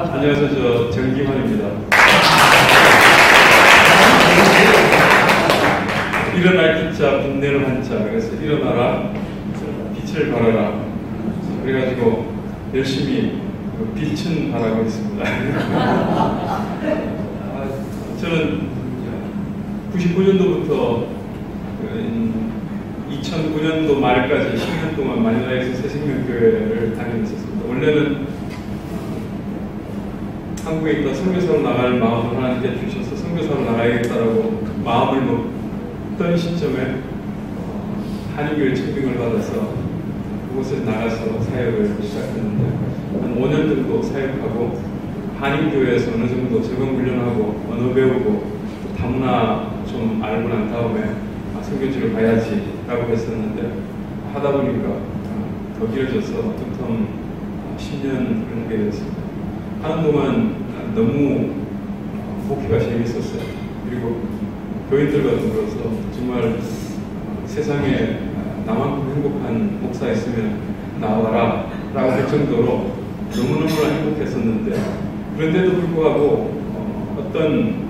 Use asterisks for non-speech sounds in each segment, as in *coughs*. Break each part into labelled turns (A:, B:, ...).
A: 안녕하세요. 저 정기환입니다. 일어날 기자, 빛내는 한자. 그래서 일어나라, 빛을 발하라. 그래가지고 열심히 그 빛은 발하고 있습니다. 아, 저는 99년도부터 2009년도 말까지 10년 동안 마닐라에서 새생명교회를 다니고 있었습니다. 원래는 한국에 있다 선교사로 나갈 마음을 하나님께 주셔서 선교사로 나가야겠다라고 마음을 먹던 시점에 한인교회 청빙을 받아서 그곳에 나가서 사역을 시작했는데 한 5년 정도 사역하고 한인교회에서 어느 정도 적응 훈련하고 언어 배우고 다문화 좀 알고 난 다음에 선교지를 가야지라고 했었는데 하다 보니까 더 길어져서 보통 10년 그런 게 됐습니다. 하는 동안 너무 목표가 재밌었어요. 그리고 교인들과 더불어서 정말 세상에 나만큼 행복한 목사 있으면 나와라 라고 할 정도로 너무너무 행복했었는데 그런데도 불구하고 어떤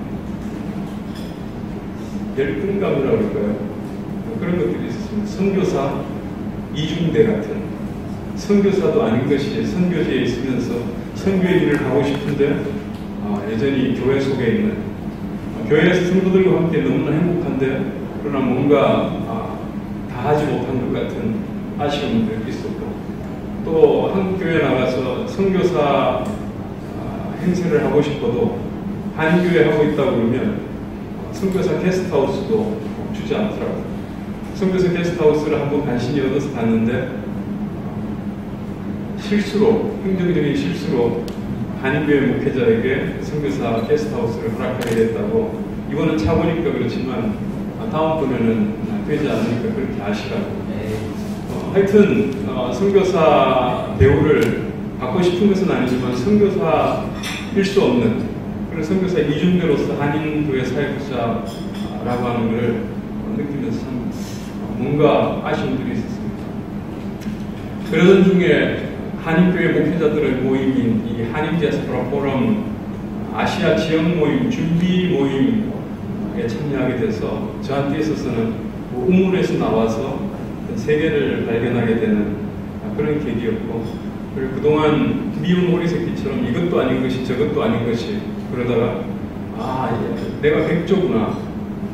A: 열등감이라고 할까요? 그런 것들이 있었습니다. 선교사 이중대 같은 선교사도 아닌 것이 선교지에 있으면서 선교의 일을 하고 싶은데 아, 여전히 교회 속에 있는 아, 교회에서 성도들과 함께 너무나 행복한데 그러나 뭔가 아, 다 하지 못한 것 같은 아쉬움도 있었고 또 한국 교회 나가서 선교사 아, 행세를 하고 싶어도 한 교회 하고 있다고 그러면 선교사 게스트하우스도 주지 않더라고요. 선교사 게스트하우스를 한번 간신히 얻어서 갔는데 실수로 행정적인 실수로 한인교회 목회자에게 선교사 게스트하우스를 허락하게 됐다고 이거는 차보니까 그렇지만 다음 번에는 되지 않으니까 그렇게 아시라고 어, 하여튼 어, 선교사 배우를 받고 싶은 것은 아니지만 선교사일 수 없는 그런 선교사 이중대로서 한인교회 사역자라고 하는 것을 느끼면서 참 뭔가 아쉬움들이 있었습니다. 그러던 중에 한인교회 목회자들의 모임인 이 한인 디아스포라 포럼 아시아 지역 모임 준비 모임에 참여하게 돼서 저한테 있어서는 뭐 우물에서 나와서 세계를 발견하게 되는 그런 계기였고 그리고 그동안 미운 오리 새끼처럼 이것도 아닌 것이 저것도 아닌 것이 그러다가 아 내가 백조구나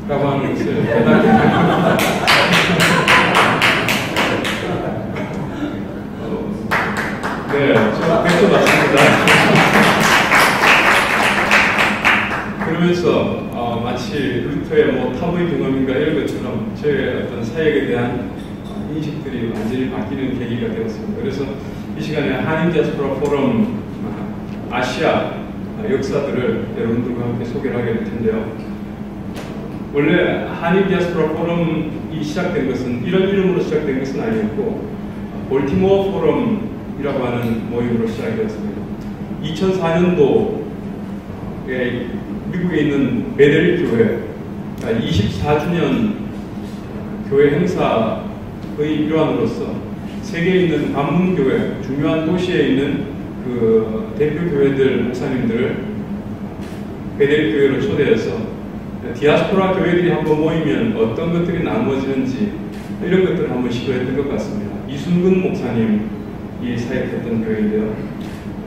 A: 라고 하는 것을 *laughs* 깨닫게 됩니다. 네, 저 백조 맞습니다. 그러면서 어, 마치 루터의 뭐 탑의 경험인가 이런 것처럼 저의 어떤 사역에 대한 인식들이 완전히 바뀌는 계기가 되었습니다. 그래서 이 시간에 한인 디아스포라 포럼 아시아 역사들을 여러분들과 함께 소개를 하게 될 텐데요. 원래 한인 디아스포라 포럼이 시작된 것은 이런 이름으로 시작된 것은 아니었고 볼티모어 포럼 이라고 하는 모임으로 시작되었습니다. 2004년도에 미국에 있는 베델 교회 24주년 교회 행사의 일환으로서 세계에 있는 관문교회, 중요한 도시에 있는 그 대표 교회들 목사님들을 베델 교회로 초대해서 디아스포라 교회들이 한번 모이면 어떤 것들이 나누어지는지 이런 것들을 한번 시도했던 것 같습니다. 이순근 목사님 이 사역했던 교회인데요.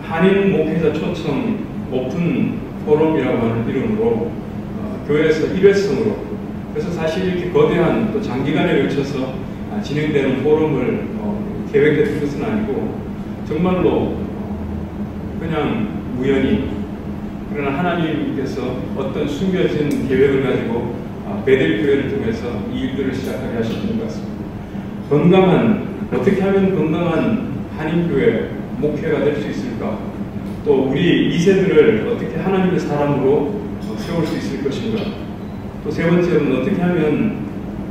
A: 한인 목회자 초청 오픈 포럼이라고 하는 이름으로 어, 교회에서 일회성으로 그래서 사실 이렇게 거대한 또 장기간에 걸쳐서 아, 진행되는 포럼을 어, 계획했던 것은 아니고 정말로 그냥 우연히 그러나 하나님께서 어떤 숨겨진 계획을 가지고 아, 베델 교회를 통해서 이 일들을 시작하게 하셨던 것 같습니다. 건강한 어떻게 하면 건강한 한인교회 목회가 될 수 있을까? 또 우리 2세들을 어떻게 하나님의 사람으로 세울 수 있을 것인가? 또 세 번째는 어떻게 하면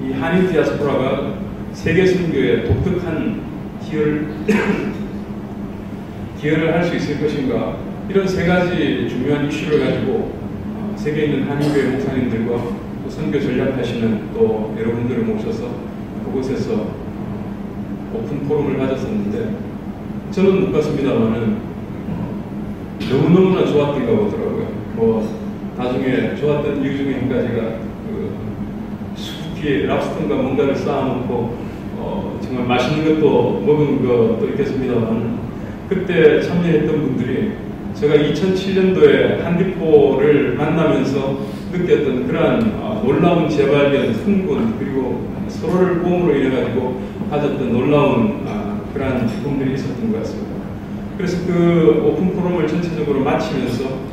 A: 이 한인 디아스포라가 세계 선교에 독특한 기여를 *coughs* 기여를 할 수 있을 것인가? 이런 세 가지 중요한 이슈를 가지고 세계에 있는 한인교회 목사님들과 또 선교 전략하시는 또 여러분들을 모셔서 그곳에서 오픈 포럼을 가졌었는데 저는 못 갔습니다만은 너무너무나 좋았던가 보더라고요. 뭐 나중에 좋았던 이유 중에 한 가지가 그 수북히 랍스터인가 뭔가를 쌓아놓고 어, 정말 맛있는 것도 먹은 것도 있겠습니다만 그때 참여했던 분들이 제가 2007년도에 한디포를 만나면서 느꼈던 그러한 어, 놀라운 재발견, 흥분 그리고 서로를 봄으로 인해 가지고 가졌던 놀라운 어, 그러한 기쁨들이 있었던 것 같습니다. 그래서 그 오픈 포럼을 전체적으로 마치면서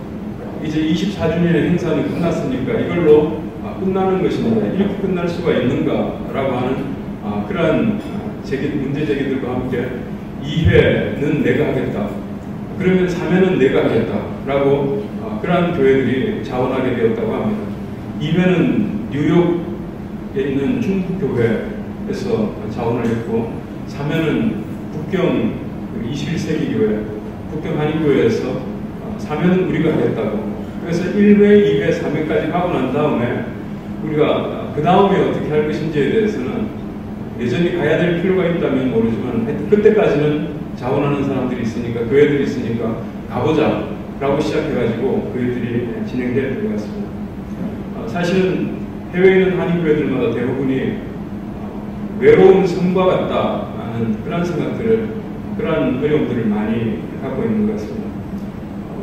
A: 이제 24주년의 행사는 끝났으니까 이걸로 아, 끝나는 것인가 이렇게 끝날 수가 있는가라고 하는 아, 그러한 제기, 문제 제기들과 함께 2회는 내가 하겠다. 그러면 3회는 내가 하겠다라고 아, 그러한 교회들이 자원하게 되었다고 합니다. 2회는 뉴욕에 있는 중국 교회에서 자원을 했고 3회는 북경 21세기 그 교회, 북경 한인교회에서 사면은 우리가 하겠다고. 그래서 1회, 2회, 3회까지 하고 난 다음에 우리가 그 다음에 어떻게 할 것인지에 대해서는 여전히 가야 될 필요가 있다면 모르지만 그때까지는 자원하는 사람들이 있으니까 교회들이 있으니까 가보자 라고 시작해가지고 교회들이 진행되었던 것 같습니다. 어, 사실은 해외에 있는 한인교회들마다 대부분이 어, 외로운 성과 같다 하는 그런 생각들을 그러한 어려움들을 많이 갖고 있는 것 같습니다.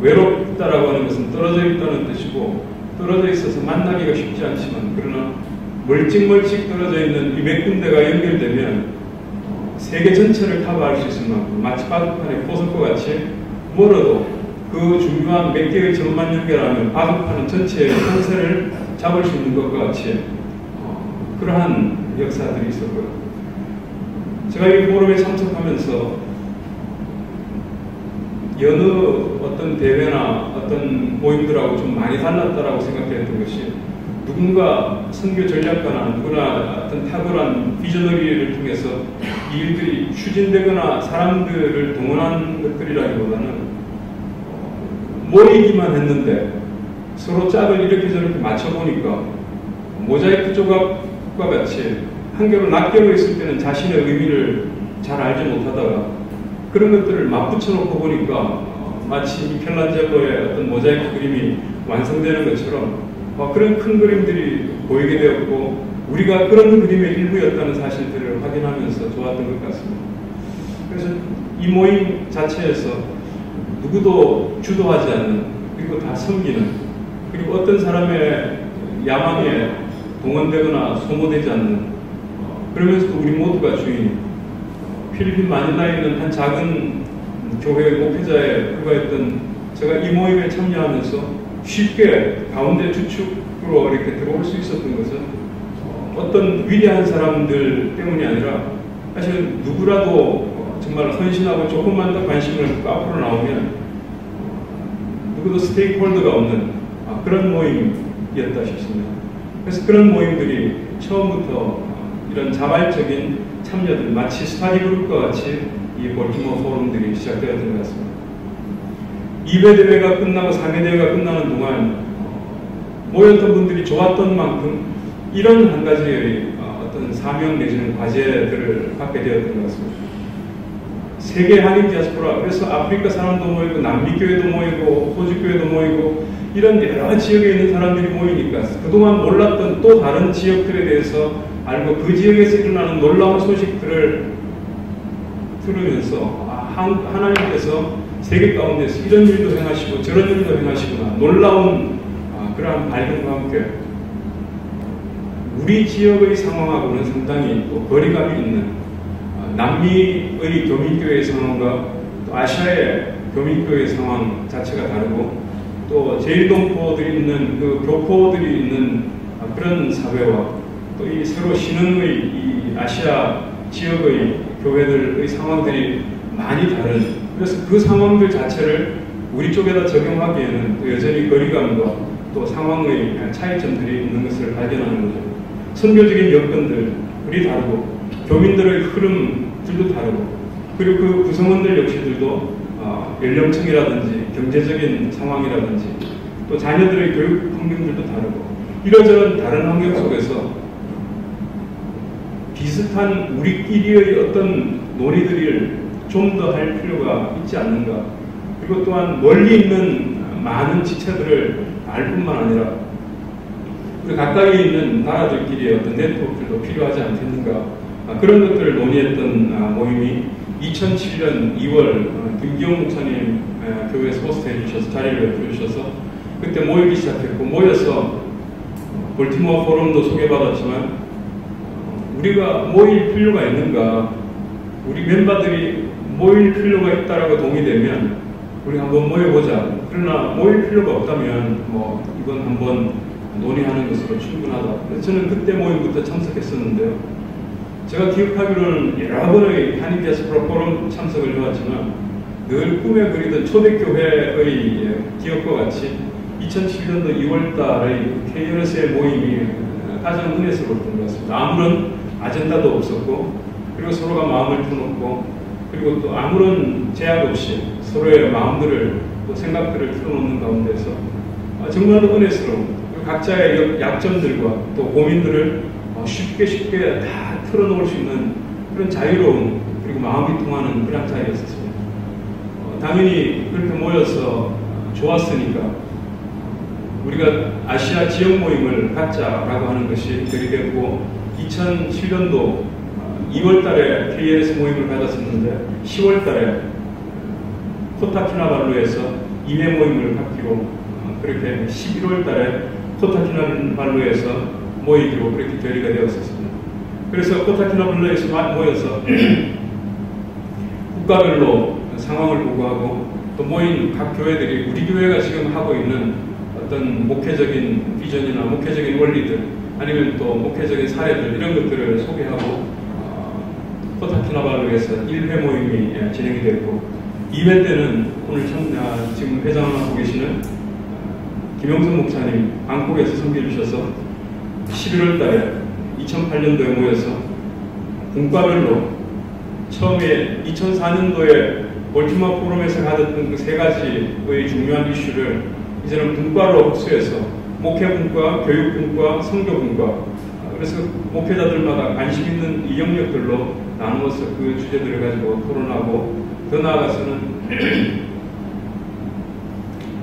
A: 외롭다라고 하는 것은 떨어져 있다는 뜻이고 떨어져 있어서 만나기가 쉽지 않지만 그러나 멀찍멀찍 떨어져 있는 이 몇 군데가 연결되면 세계 전체를 커버할 수 있을 만큼 마치 바둑판의 포석과 같이 멀어도 그 중요한 몇 개의 점만 연결하면 바둑판은 전체의 전세를 잡을 수 있는 것과 같이 어, 그러한 역사들이 있었고요. 제가 이 포럼에 참석하면서 여느 어떤 대회나 어떤 모임들하고 좀 많이 달랐다라고 생각했던 것이 누군가 선교 전략가나 누구나 어떤 탁월한 비전너리를 통해서 이 일들이 추진되거나 사람들을 동원한 것들이라기보다는 어, 모이기만 했는데 서로 짝을 이렇게 저렇게 맞춰보니까 모자이크 조각과 같이 한결로 낚여 있을 때는 자신의 의미를 잘 알지 못하다가 그런 것들을 맞붙여 놓고 보니까 어, 마치 미켈란젤로의 어떤 모자이크 그림이 완성되는 것처럼 어, 그런 큰 그림들이 보이게 되었고 우리가 그런 그림의 일부였다는 사실들을 확인하면서 좋았던 것 같습니다. 그래서 이 모임 자체에서 누구도 주도하지 않는 그리고 다 섬기는 그리고 어떤 사람의 야망에 동원되거나 소모되지 않는 어, 그러면서도 우리 모두가 주인 필리핀 마닐라에 있는 한 작은 교회 목회자에 불과했던 제가 이 모임에 참여하면서 쉽게 가운데 주축으로 이렇게 들어올 수 있었던 것은 어떤 위대한 사람들 때문이 아니라 사실 누구라도 정말 헌신하고 조금만 더 관심을 앞으로 나오면 누구도 스테이크홀더가 없는 아, 그런 모임이었다 싶습니다. 그래서 그런 모임들이 처음부터 이런 자발적인 참여들 마치 스타디 그룹과 같이 이 볼티모 포럼들이 시작되었던 것 같습니다. 2회 대회가 끝나고 3회 대회가 끝나는 동안 모였던 분들이 좋았던 만큼 이런 한 가지의 어, 어떤 사명 내지는 과제들을 갖게 되었던 것 같습니다. 세계 한인 디아스포라 그래서 아프리카 사람도 모이고 남미 교회도 모이고 호주 교회도 모이고 이런 여러 지역에 있는 사람들이 모이니까 그동안 몰랐던 또 다른 지역들에 대해서 알고 그 지역에서 일어나는 놀라운 소식들을 들으면서 아, 하나님께서 세계 가운데서 이런 일도 행하시고 저런 일도 행하시구나. 놀라운 아, 그러한 발견과 함께 우리 지역의 상황하고는 상당히 또 거리감이 있는 아, 남미의 교민교회의 상황과 또 아시아의 교민교회의 상황 자체가 다르고 또 제일동포들이 있는 그 교포들이 있는 그런 사회와 또 이 새로 신흥의 이 아시아 지역의 교회들의 상황들이 많이 다른 그래서 그 상황들 자체를 우리 쪽에다 적용하기에는 또 여전히 거리감과 또 상황의 차이점들이 있는 것을 발견하는 거죠. 선교적인 여건들이 다르고 교민들의 흐름들도 다르고 그리고 그 구성원들 역시들도 어, 연령층이라든지 경제적인 상황이라든지 또 자녀들의 교육 환경들도 다르고 이러저런 다른 환경 속에서 비슷한 우리끼리의 어떤 논의들을 좀 더 할 필요가 있지 않는가. 그리고 또한 멀리 있는 많은 지체들을 알 뿐만 아니라 우리 가까이 있는 나라들끼리의 어떤 네트워크도 필요하지 않겠는가. 아, 그런 것들을 논의했던 아, 모임이 2007년 2월 어, 김기용 목사님 교회에서 호스트해 주셔서 자리를 해주셔서 그때 모이기 시작했고 모여서 볼티모어 포럼도 소개받았지만 어, 우리가 모일 필요가 있는가 우리 멤버들이 모일 필요가 있다라고 동의되면 우리 한번 모여보자. 그러나 모일 필요가 없다면 뭐 이건 한번 논의하는 것으로 충분하다. 저는 그때 모임부터 참석했었는데요. 제가 기억하기로는 여러 번의 한인 디아스포라 포럼 참석을 해왔지만 늘 꿈에 그리던 초대교회의 기억과 같이 2007년도 2월 달의 KNS의 모임이 가장 은혜스러웠던 것 같습니다. 아무런 아젠다도 없었고 그리고 서로가 마음을 터놓고 그리고 또 아무런 제약 없이 서로의 마음들을 또 생각들을 틀어놓는 가운데서 아, 정말로 은혜스러운 각자의 약점들과 또 고민들을 어, 쉽게 쉽게 다 털어놓을 수 있는 그런 자유로운 그리고 마음이 통하는 그런 자리였습니다. 어, 당연히 그렇게 모여서 좋았으니까 우리가 아시아 지역 모임을 갖자라고 하는 것이 들이됐고 2007년도 2월 달에 KLS 모임을 가졌었는데 10월 달에 코타키나발루에서 2회 모임을 갖기로 어, 그렇게 11월 달에 코타키나발루에서 모이기로 그렇게 결의가 되었었습니다. 그래서 코타키나발루에서 모여서 *clears throat* 국가별로 상황을 보고하고 또 모인 각 교회들이 우리 교회가 지금 하고 있는 어떤 목회적인 비전이나 목회적인 원리들 아니면 또 목회적인 사례들 이런 것들을 소개하고 코타키나발루에서 1회 모임이 예, 진행이 됐고 2회 때는 오늘 참, 아, 지금 회장을 맡고 계시는 김영선 목사님 방콕에서 섬겨 주셔서 11월 달에 2008년도에 모여서 분과별로 처음에 2004년도에 멀티마 포럼에서 가졌던 그 세 가지의 중요한 이슈를 이제는 분과로 흡수해서 목회 분과, 교육 분과, 성교 분과 그래서 목회자들마다 관심 있는 이 영역들로 나누어서 그 주제들을 가지고 토론하고 더 나아가서는 *clears throat*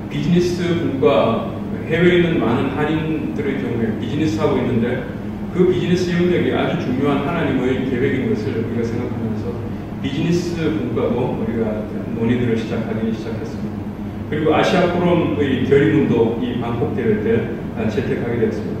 A: 비즈니스 분과 해외에 있는 많은 한인들의 경우에 비즈니스 하고 있는데 그 비즈니스 영역이 아주 중요한 하나님의 계획인 것을 우리가 생각하면서 비즈니스 분과도 우리가 논의들을 시작하기 시작했습니다. 그리고 아시아 포럼의 결의문도 이 방콕 대회 때 채택하게 되었습니다.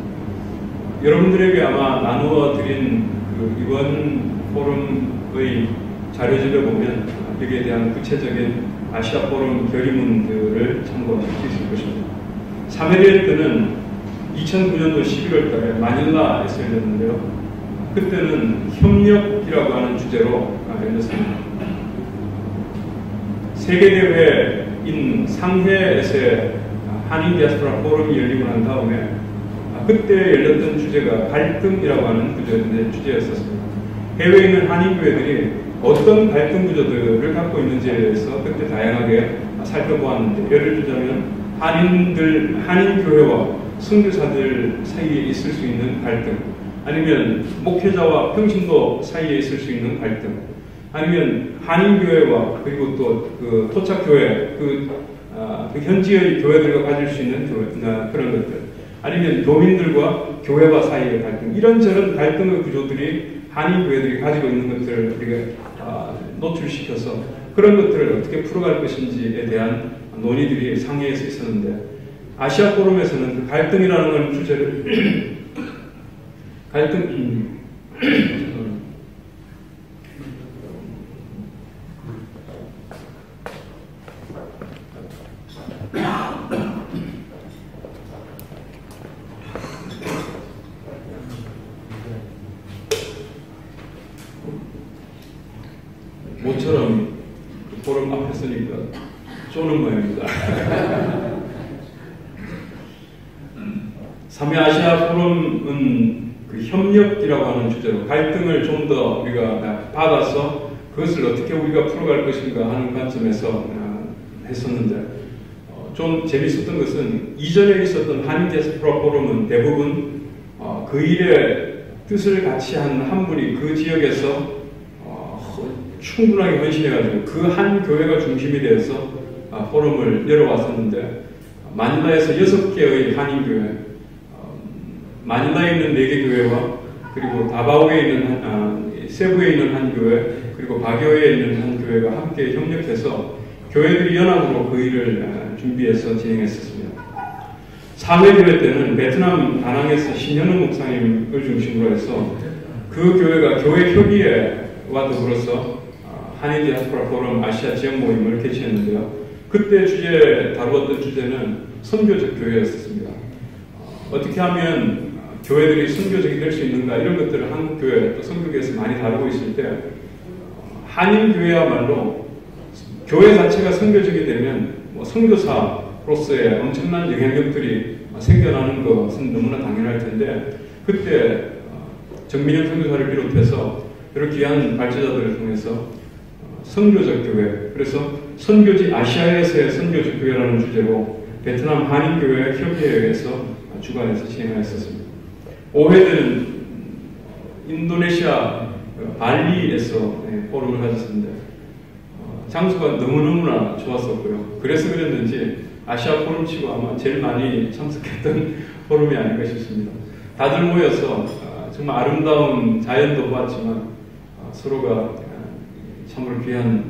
A: 여러분들에게 아마 나누어 드린 그 이번 포럼의 자료집에 보면 여기에 대한 구체적인 아시아 포럼 결의문들을 참고하실 수 있을 것입니다. 사메리엘 는 2009년도 11월 달에 마닐라에서 열렸는데요. 그때는 협력이라고 하는 주제로 열렸습니다. 세계대회 인 상해에서의 한인 디아스포라 포럼이 열리고 난 다음에 그때 열렸던 주제가 갈등이라고 하는 주제였었습니다. 해외에 있는 한인교회들이 어떤 갈등 구조들을 갖고 있는지에 대해서 그때 다양하게 살펴보았는데 예를 들자면 한인들 한인교회와 선교사들 사이에 있을 수 있는 갈등 아니면 목회자와 평신도 사이에 있을 수 있는 갈등 아니면 한인교회와 그리고 또 그 토착교회 그, 아, 그 현지의 교회들과 가질 수 있는 교회, 아, 그런 것들. 아니면 교민들과 교회와 사이의 갈등. 이런저런 갈등의 구조들이 한인 교회들이 가지고 있는 것들을 우리가 아, 노출시켜서 그런 것들을 어떻게 풀어갈 것인지에 대한 논의들이 상해에서 있었는데 아시아 포럼에서는 그 갈등이라는 주제를 *clears throat* 갈등 음, *laughs* 갈등을 좀 더 우리가 받아서 그것을 어떻게 우리가 풀어갈 것인가 하는 관점에서 아, 했었는데 어, 좀 재밌었던 것은 이전에 있었던 한인 디아스포라 포럼은 대부분 어, 그 일에 뜻을 같이 한 한 분이 그 지역에서 어, 충분하게 헌신해가지고 그 한 교회가 중심이 되어서 아, 포럼을 열어왔었는데 마닐라에서 여섯 개의 한인 교회, 어, 마닐라에 있는 네 개 교회와 그리고 다바오에 있는 한, 아, 세부에 있는 한 교회 그리고 바교에 있는 한 교회가 함께 협력해서 교회들이 연합으로 그 일을 아, 준비해서 진행했었습니다. 사회교회 때는 베트남 다낭에서 신현우 목사님을 중심으로 해서 그 교회가 교회 협의회와 더불어서 아, 한인 디아스포라 포럼 아시아 지역 모임을 개최했는데요. 그때 주제 다루었던 주제는 선교적 교회였습니다. 어, 어떻게 하면 교회들이 선교적이 될 수 있는가 이런 것들을 한국 교회 또 선교계에서 많이 다루고 있을 때 어, 한인 교회야말로 교회 자체가 선교적이 되면 뭐 선교사로서의 엄청난 영향력들이 생겨나는 것은 너무나 당연할 텐데 그때 어, 정민영 선교사를 비롯해서 여러 귀한 발제자들을 통해서 선교적 교회 그래서 선교지 아시아에서의 선교적 교회라는 주제로 베트남 한인교회 협의회에서 주관해서 진행하였습니다. 5회들은 인도네시아 발리에서 네, 포럼을 가졌습니다. 어, 장소가 너무너무나 좋았었고요. 그래서 그랬는지 아시아 포럼 치고 아마 제일 많이 참석했던 *laughs* 포럼이 아닌가 싶습니다. 다들 모여서 아, 정말 아름다운 자연도 보았지만 아, 서로가 아, 참으로 귀한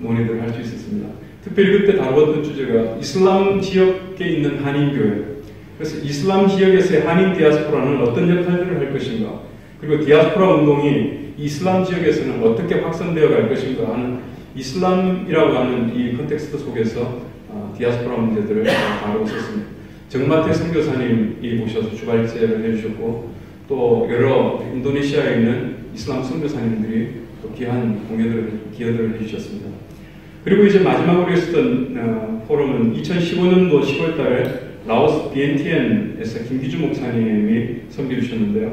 A: 논의들을 할 수 있었습니다. 특별히 그때 다루었던 주제가 이슬람 지역에 있는 한인교회 그래서 이슬람 지역에서의 한인 디아스포라는 어떤 역할들을 할 것인가, 그리고 디아스포라 운동이 이슬람 지역에서는 어떻게 확산되어 갈 것인가 하는 이슬람이라고 하는 이 컨텍스트 속에서 어, 디아스포라 문제들을 다루고 있었습니다. 정마태 선교사님이 모셔서 주발제를 해주셨고 또 여러 인도네시아에 있는 이슬람 선교사님들이 또 귀한 공연들을 기여들을 해주셨습니다. 그리고 이제 마지막으로 했었던 어, 포럼은 2015년도 10월달에 라오스 비엔티엔에서 김기주 목사님이 선비해 주셨는데요.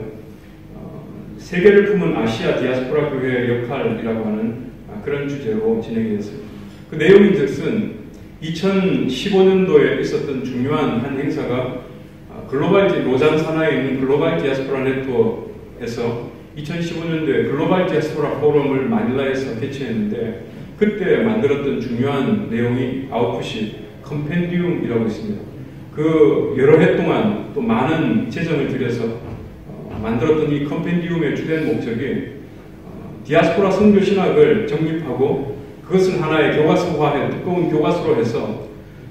A: 어, 세계를 품은 아시아 디아스포라 교회의 역할이라고 하는 아, 그런 주제로 진행이 됐습니다. 그 내용인즉슨 2015년도에 있었던 중요한 한 행사가 아, 글로벌 로잔 산하에 있는 글로벌 디아스포라 네트워크에서 2015년도에 글로벌 디아스포라 포럼을 마닐라에서 개최했는데 그때 만들었던 중요한 내용이 아웃풋이 컴펜디움이라고 있습니다. 그 여러 해 동안 또 많은 재정을 들여서 어, 만들었던 이 컴펜디움의 주된 목적이 어, 디아스포라 선교 신학을 정립하고 그것을 하나의 교과서화해 두꺼운 교과서로 해서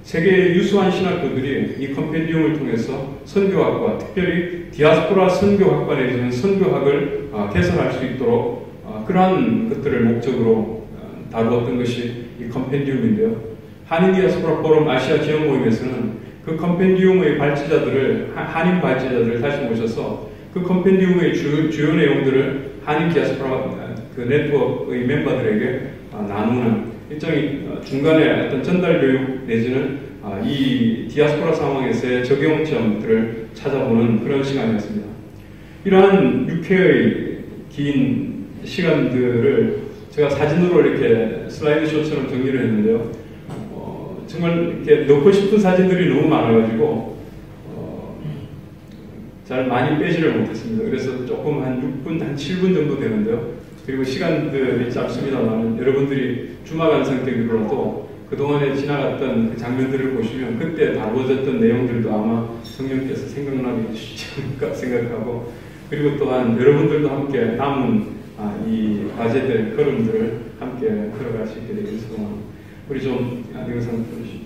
A: 세계의 유수한 신학교들이 이 컴펜디움을 통해서 선교학과 특별히 디아스포라 선교학과 내지는 선교학을 어, 개설할 수 있도록 어, 그러한 것들을 목적으로 어, 다루었던 것이 이 컴펜디움인데요. 한인 디아스포라 포럼 아시아 지역 모임에서는 그 컴펜디움의 발제자들을 한인 발제자들을 다시 모셔서 그 컴펜디움의 주, 주요 내용들을 한인 디아스포라 그 네트워크의 멤버들에게 아, 나누는 일정의 어, 중간에 어떤 전달 교육 내지는 아, 이 디아스포라 상황에서의 적용점들을 찾아보는 그런 시간이었습니다. 이러한 6회의 긴 시간들을 제가 사진으로 이렇게 슬라이드 쇼처럼 정리를 했는데요. 정말 이렇게 넣고 싶은 사진들이 너무 많아가지고 어, 잘 많이 빼지를 못했습니다. 그래서 조금 한 6분, 한 7분 정도 되는데요. 그리고 시간들이 짧습니다만 여러분들이 주마간 상태로라도 그동안에 지나갔던 그 장면들을 보시면 그때 다루어졌던 내용들도 아마 성령께서 생각나게 해주시지 않을까 생각하고 그리고 또한 여러분들도 함께 남은 아, 이 과제들, 걸음들을 함께 걸어갈 수 있게 되기를 소망합니다. 우리 좀 영상 보시죠.